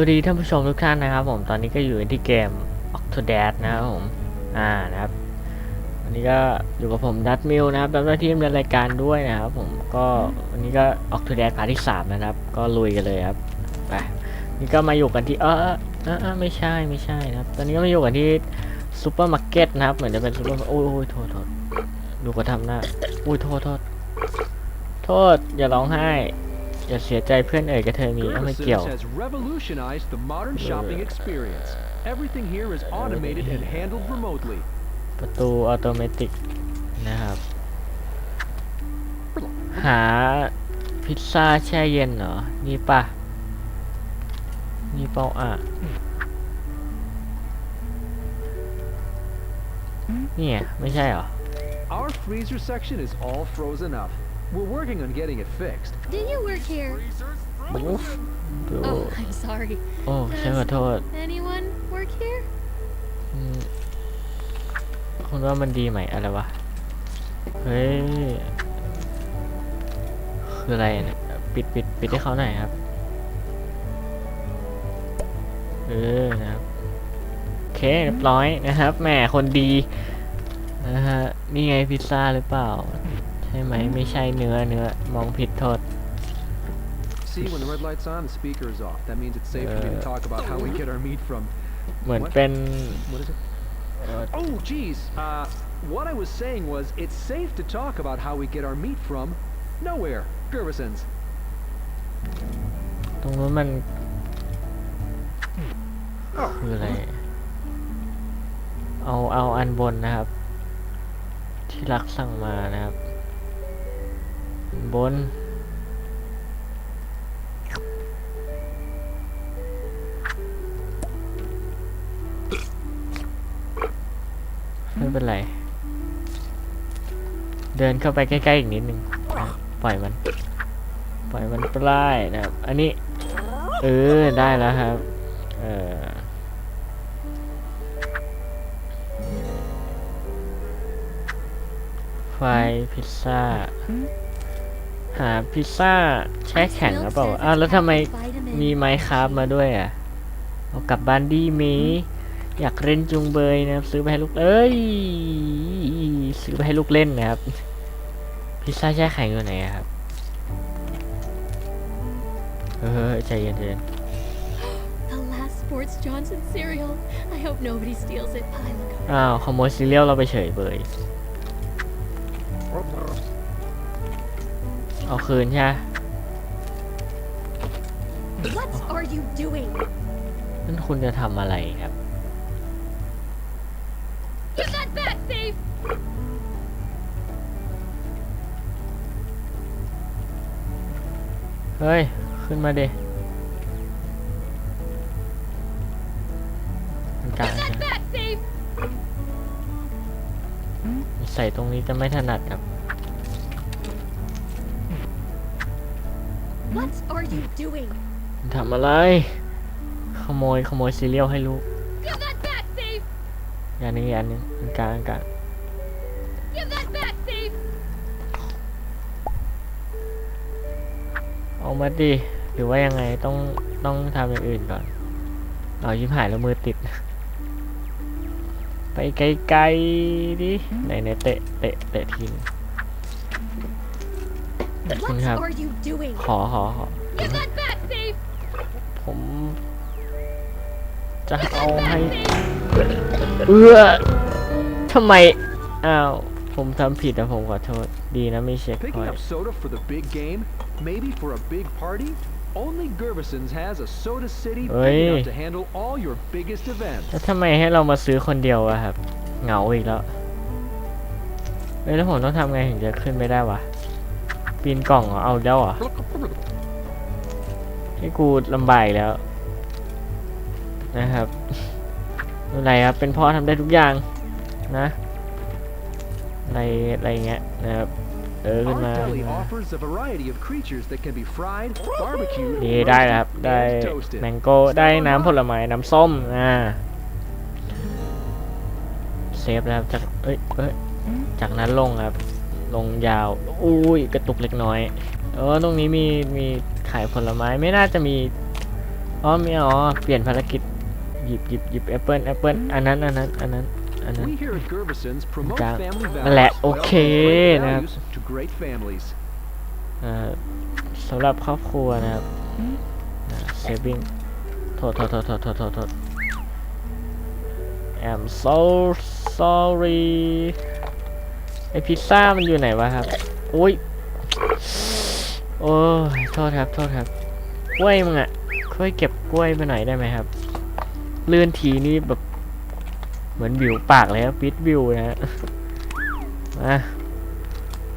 สวัสดีท่านผู้ชมทุกท่านนะครับผมตอนนี้ก็อยู่ที่เกม Octodad นะครับผมอ่านะครับวันนี้ก็อยู่กับผมดัตมิลนะครับรับหน้าที่ดำเนินรายการด้วยนะครับผมก็วันนี้ก็ Octodad พาร์ทที่3นะครับ ก็ลุยกันเลยครับไปนี่ก็มาอยู่กันที่เออเออเออเออไม่ใช่ไม่ใช่นะครับ ตอนนี้ก็มาอยู่กันที่ซูเปอร์มาร์เก็ตนะครับเหมือนจะเป็นซูเปอร์โอ้ยโอ้ยโทษโทษดูก็ทำหน้าอุ้ยโทษโทษโทษอย่าร้องไห้ อย่าเสียใจเพื่อนเอ่ยกระเทยมีเอาไม่เกี่ยว Gerbisons has revolutionized the modern shopping experience. Everything here is automated and handled remotely. ประตูออโตเมติกนะครับ หาพิซซ่าแช่เย็นเหรอ นี่ปะนี่เปล่าอะ เนี่ย ไม่ใช่เหรอ Our freezer section is all frozen up. We're working on getting it fixed. Do you work here? อุ๊ฟดู Oh, I'm sorry. โอ้ฉันขอโทษ Anyone work here? อืมคุณว่ามันดีไหมอะไรวะ เฮ้ย คืออะไรเนี่ยปิดปิดปิดให้เขาหน่อยครับ เออนะครับ โอเคเรียบร้อยนะครับแหมคนดีนะฮะนี่ไงพิซซ่าหรือเปล่า ใช่ไหมไม่ใช่เนื้อเนื้อมองผิดโทษ See, when the red light's on, the speaker is off. That means it's safe for me to Uh, talk about how we get our meat from. เหมือน What? เป็น What is it? เอ่อ Oh, geez. Uh, what I was saying was, it's safe to talk about how we get our meat from nowhere. Gerbisons. ตรงนู้นมัน คืออะไร เอาเอาอันบนนะครับ ที่รักสั่งมานะครับอัน บน ไม่เป็นไร เดินเข้าไปใกล้ๆอีกนิดนึงอะปล่อยมัน ปล่อยมันปลายนะครับ อันนี้ เออ ได้แล้วครับ เออไฟพิซซ่า หาพิซซ่าแช่แข็งหรือเปล่าอ้าวแล้วทำไมมีไมค์ครับมาด้วยอะเอากลับบ้านดีไหมอยากเล่นจุงเบยนะครับ ซื้อไปให้ลูกเอ้ยซื้อไปให้ลูกเล่นนะครับ พิซซ่าแช่แข็งอยู่ไหนอะครับเออใจเย็นใจเย็น The last Sports Johnson cereal. I hope nobody steals it. I look อ้าวขโมยซีเรียลเราไปเฉยเบย เอาคืนใช่ไหม What are you doing? นั่นคุณจะทำอะไรครับ Give that back, thief! เฮ้ย ขึ้นมาดิมันกลาง Give ใช่ that back, thief! ใส่ตรงนี้จะไม่ถนัดครับ What are you doing? มันทำอะไร ขโมยขโมยซีเรียลให้ลูก Give that back, thief! อย่างนี้อันหนึงอันกลางอันกลาง Give that back, thief! เอามาดิหรือว่ายังไงต้องต้องทำอย่างอื่นก่อนเอายิ้มหายแล้วมือติด ไปไกลๆดิไหนไหนเตะเตะเตะทีนึง คุณ What ครับ are you doing? ขอขอขอ Give that back, thief! ผมจะเอา Give ให้ that back, thief! เอื้อทำไม อ้าว ผมทำผิดนะผมขอโทษ ดีนะไม่เช็คพอ Picking ย up soda for the big game? Maybe for a big party? Only Gerbisons has a Soda City big Oi. enough to handle all your biggest events. แล้วทำไมให้เรามาซื้อคนเดียวอะครับ เหงาอีกแล้วเอ้ยแล้วผมต้องทำไงถึงจะขึ้นไม่ได้วะ ปีนกล่องเหรอเอาเด้วเหรอให้กูลำบากอีกแล้ว นะครับไม่เป็นไรครับ เป็นพ่อทำได้ทุกอย่างนะ อะไรอะไรเงี้ยนะครับ เออขึ้น Our มา deli ขึ้นมา offers a variety of creatures that can be fried, barbecued, นี่ได้แล้วครับ roasted, ได้ and toasted. แมงโก้ ได้น้ำผลไม้ น้ำส้ม อ่า เซฟแล้วครับ จากเอ้ยเอ้ย จากนั้นลงครับ ลงยาว อุ้ย กระตุกเล็กน้อยเออตรงนี้มีมีขายผลไม้ไม่น่าจะมีอ๋อไม่เอาอ๋อเปลี่ยนภารกิจหยิบหยิบหยิบแอปเปิลแอปเปิลอันนั้นอันนั้นอันนั้นอันนั้น We here at Gervison's promote Dạ. family values. นั่นแหละ by โอเค offering great นะครับ values to great families. อ่าสำหรับครอบครัวนะครับเซฟิงโทษโทษโทษโทษโทษโทษโทษ I'm so sorry ไอพิซซ่ามันอยู่ไหนวะครับอุ้ยโอ้ยโทษครับโทษครับกล้วยมึงอะช่วยเก็บกล้วยไปหน่อยได้ไหมครับ เลื่อนทีนี่แบบเหมือนวิวปากเลยครับปิดวิวนะฮะมา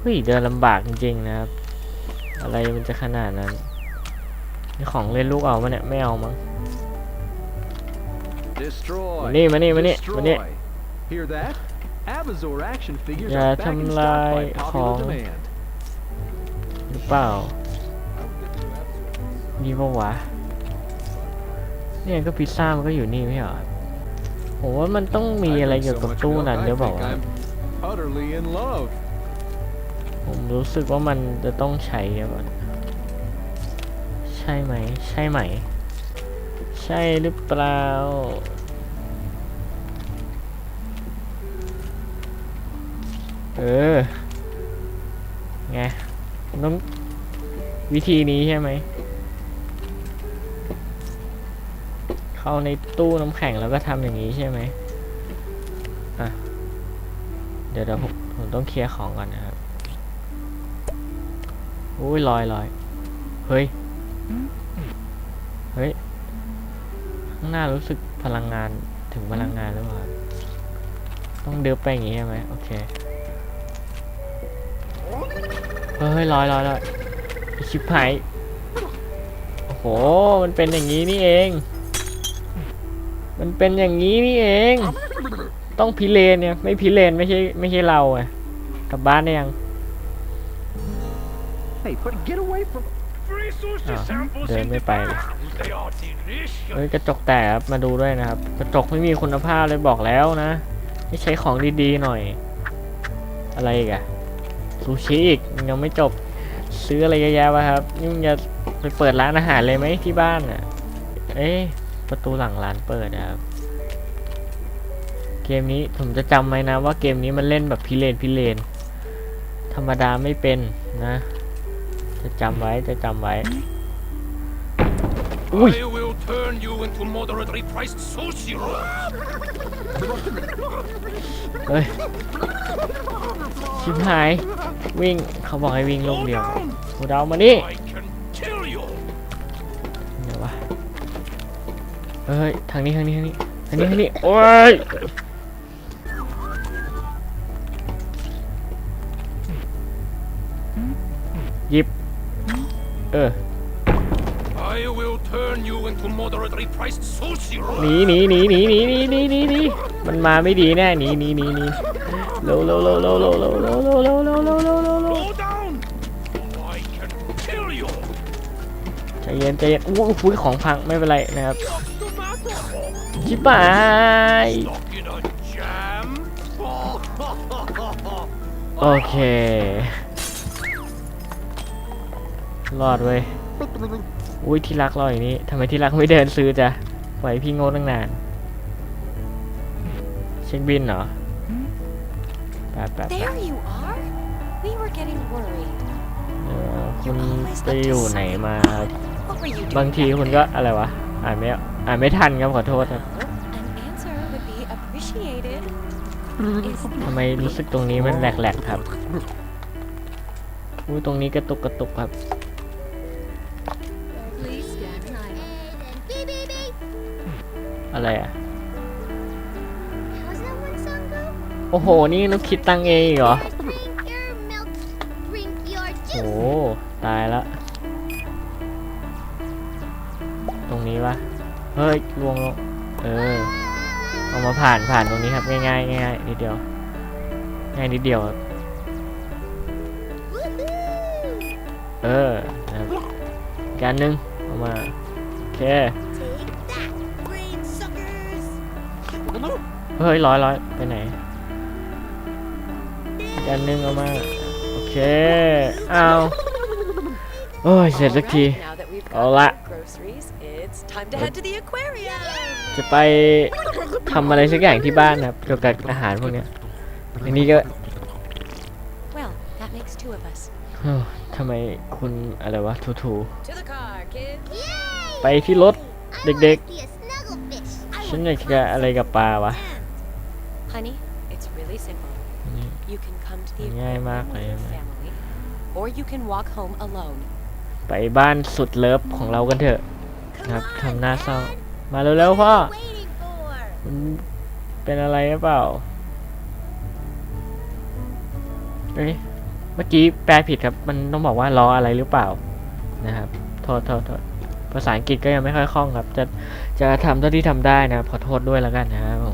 เฮ้ยเดินลำบากจริงๆนะครับ อะไรมันจะขนาดนั้นนี่ของเล่นลูกเอามาเนี่ยไม่เอามั้ง Destroy. มานี่มานี่มานี่มานี่ Destroy. Hear that? Avazor action figures อย่า are back in ทำ stock ลาย by ของ popular demand. หรือเปล่านี่ปะวะเนี่ยก็พิซซ่ามันก็อยู่นี่ไม่ใช่เหรอผมว่ามันต้องมีอะไรเกี่ยวกับตู้นั้นเดี๋ยวบอกว่าวะ utterly in love. ผมรู้สึกว่ามันจะต้องใช้อะมันใช่ไหม ใช่ไหม ใช่หรือเปล่า ออไงต้องวิธีนี้ใช่ไหม เข้าในตู้น้ำแข็งแล้วก็ทำอย่างนี้ใช่ไหมอะ เดี๋ยวเดี๋ยวผมผมต้องเคลียร์ของก่อนนะครับอุ้ยลอยลอยเฮ้ย เฮ้ย ข้างหน้ารู้สึกพลังงานถึงพลังงานหรือเปล่า ต้องเดินไปอย่างงี้ใช่ไหมโอเค เฮ้ยลอยลอยลอยไอ้ชิบหายโอ้โห มันเป็นอย่างนี้นี่เอง มันเป็นอย่างนี้นี่เอง ต้องพิเรนเนี่ย ไม่พิเรนไม่ใช่ไม่ใช่เราอะกลับบ้านได้ยัง Hey, but get away from. Free sushi Ah, samples để in mới the bay bar. They are delicious. เฮ้ยกระจกแตกครับมาดูด้วยนะครับ กระจกไม่มีคุณภาพเลยบอกแล้วนะให้ใช้ของดีๆหน่อย อะไรอีกอะ ซูชิอีกยังไม่จบซื้ออะไรเยอะแยะวะครับนี่มึงจะไปเปิดร้านอาหารเลยไหมที่บ้านอะเอ๊ะประตูหลังร้านเปิดอะครับ เกมนี้ผมจะจำไว้นะว่าเกมนี้มันเล่นแบบพิเรนพิเรนธรรมดาไม่เป็นนะ จะจำไว้จะจำไว้อุ้ย I will turn you into moderately priced sushi rolls. เฮ้ยชิบหาย วิ่งเขาบอกให้วิ่งลูก Slow เดียว down. กูเดามานี่ I can kill you. เดี๋ยววะเฮ้ยทางนี้ทางนี้ทางนี้ทางนี้ทางนี้โอ้ยหยิบเออ I will turn you into moderately priced sushi หนี rolls. หนีหนีหนีหนีหนีหนีหนีหนีมันมาไม่ดีแน่หนีหนีหนีหนี เร็วเร็วเร็วเร็วเร็วเร็วเร็วเร็วเร็วเร็วเร็วเร็วเร็วเร็ว Slow down. I can kill you. ใจเย็นใจเย็นอู้หูของพังไม่เป็นไรนะครับชิบหาย Stuck in a jam. โอเค รอดเว้ย อุ้ยที่รักรออย่างนี้ทำไมที่รักไม่เดินซื้อจ้ะปล่อยให้พี่โง่ตั้งนาน เช็คบินเหรอ แป๊บแป๊บแป๊บ There you are. We were getting worried. เออคุณไปอยู่ไหนมาบ What were you doing? บางทีคุณก็อะไรวะ อ่านไม่อ่านไม่ทันครับขอโทษครับ An answer would be appreciated. Is ทำไมรู้สึกตรงนี้มันแหลกๆครับอุ้ตรงนี้กระตุกกระตุกครับ Please stand an item. อะไรอะ อ้โห นี่นุกคิดตังเองอีกเหรอ โอ้ตายละ ตรงนี้วะ เฮ้ยลวงลง เออ เอามาผ่านผ่านตรงนี้ครับง่ายง่ายๆง่ายๆนิดเดียว ง่ายนิดเดียวครับ เออนะครับกอันหนึ่งเอามา โอเค เฮ้ยร้อยร้อยไปไหน อีกอันหนึงเอามา โอเค เอาโอ้ย เสร็จสักที Now that we've All got that. our gross groceries, it's time to head to the aquarium. จะไปทำอะไรสักอย่างที่บ้านนะครับเกี่ยวกับอาหารพวกเนี้ยอันนี้ก็ Well, that makes two of us. เฮ้อทำไมคุณอะไรวะทูทู To the car, kids. ไปที่รถเด็ก Be a snugglefish. ๆฉันอยากจะอะไรกับปลาวะ Honey, it's really simple. นี่ You can come to the ง่าย aquarium มาก with เลย your นะ family, or you can walk home alone. ไปบ้านสุดเลิฟของเรากันเถอะนะครับทำหน้าเศร้า มาเร็วๆพ่อ Waiting for. มันเป็นอะไรหรือเปล่าเอ้ยเมื่อกี้แปลผิดครับ มันต้องบอกว่ารออะไรหรือเปล่านะครับ โทษโทษโทษภาษาอังกฤษก็ยังไม่ค่อยคล่องครับ จะจะทำเท่าที่ทำได้นะครับขอโทษด้วยแล้วกันนะครับผม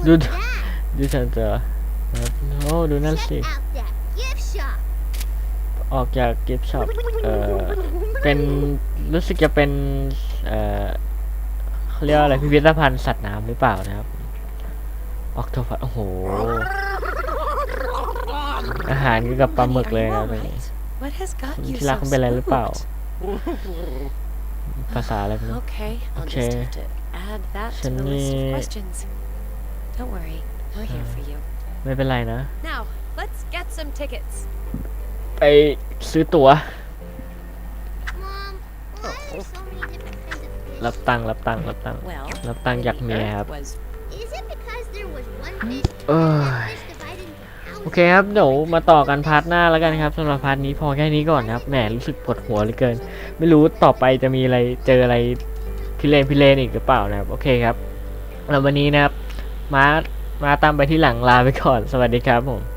Ooh, take a look Dude. at that. ดิฉันเจอนะครับโอ้ดูนั่นสิ Check out that gift shop. ออกจากกิฟต์ช็อปเอ่อเป็นรู้สึกจะเป็นเอ่อเขาเรียกว่าอะไรพิพิธภัณฑ์สัตว์น้ำหรือเปล่านะครับออกโทฟัโอ้โห อาหารเกี่ยวกับปลาหมึก Honey, เลย are นะ you ตรง all นี้ right? What has got you ที่รัก so คุณเป็นอะไรหรือเปล่า spooked? ภาษาอะไรไม่รู้ Okay, I'll Okay. just have to add Don't worry, we're here for you. ไม่เป็นไรนะ Now, let's get some tickets. ไปซื้อตั๋ว Mom, why are there so many different kinds of fish? รับตังค์รับตังค์รับตังค์ Well, รับตังค์จาก the เมียครับ Earth was Is it because there was one fish? Ugh. and that fish divided into โอ thousands? เคครับเดี๋ยวมาต่อกันพาร์ทหน้าแล้วกันครับสำหรับพาร์ทนี้พอแค่นี้ก่อนนะครับแหมรู้สึกปวดหัวเหลือเกิน ไม่รู้ต่อไปจะมีอะไรเจออะไรพิเรนพิเรนอีกหรือเปล่านะครับโอเคครับแล้ววันนี้นะครับ มามาตามไปที่หลังลาไปก่อน สวัสดีครับผม